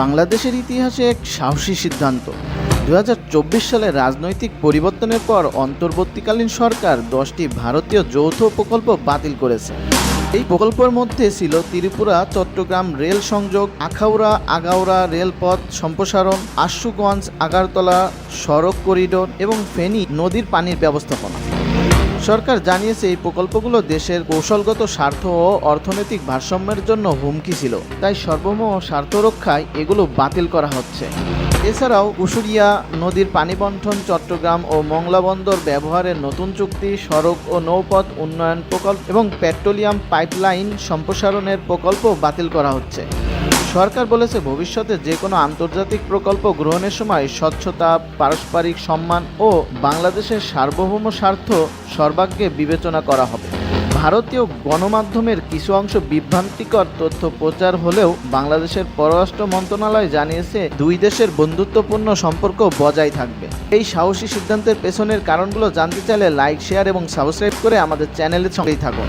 বাংলাদেশের ইতিহাসে এক সাহসী সিদ্ধান্ত। দু হাজার চব্বিশ সালে রাজনৈতিক পরিবর্তনের পর অন্তর্বর্তীকালীন সরকার দশটি ভারতীয় যৌথ প্রকল্প বাতিল করেছে। এই প্রকল্পের মধ্যে ছিল ত্রিপুরা, চট্টগ্রাম রেল সংযোগ, আখাউড়া, আগাউড়া রেলপথ সম্প্রসারণ, আশুগঞ্জ, আগারতলা সড়ক করিডোর এবং ফেনী নদীর পানির ব্যবস্থাপনা। সরকার জানিয়েছে এই প্রকল্পগুলো দেশের কৌশলগত স্বার্থ ও অর্থনৈতিক ভারসাম্যের জন্য হুমকি ছিল। তাই সর্বমোহ স্বার্থ রক্ষায় এগুলো বাতিল করা হচ্ছে। এছাড়াও কুশুরিয়া নদীর পানি বন্টন চট্টগ্রাম ও মংলা বন্দর ব্যবহারের নতুন চুক্তি, সড়ক ও নৌপথ উন্নয়ন প্রকল্প এবং পেট্রোলিয়াম পাইপলাইন সম্প্রসারণের প্রকল্প বাতিল করা হচ্ছে। সরকার বলেছে ভবিষ্যতে যে কোনো আন্তর্জাতিক প্রকল্প গ্রহণের সময় স্বচ্ছতা, পারস্পরিক সম্মান ও বাংলাদেশের সার্বভৌম স্বার্থ সর্বাগ্যে বিবেচনা করা হবে। ভারতীয় গণমাধ্যমের কিছু অংশ বিভ্রান্তিকর তথ্য প্রচার হলেও বাংলাদেশের পররাষ্ট্র মন্ত্রণালয় জানিয়েছে, দুই দেশের বন্ধুত্বপূর্ণ সম্পর্ক বজায় থাকবে। এই সাহসী সিদ্ধান্তের পেছনের কারণগুলো জানতে চাইলে লাইক, শেয়ার এবং সাবস্ক্রাইব করে আমাদের চ্যানেলের সঙ্গেই থাকুন।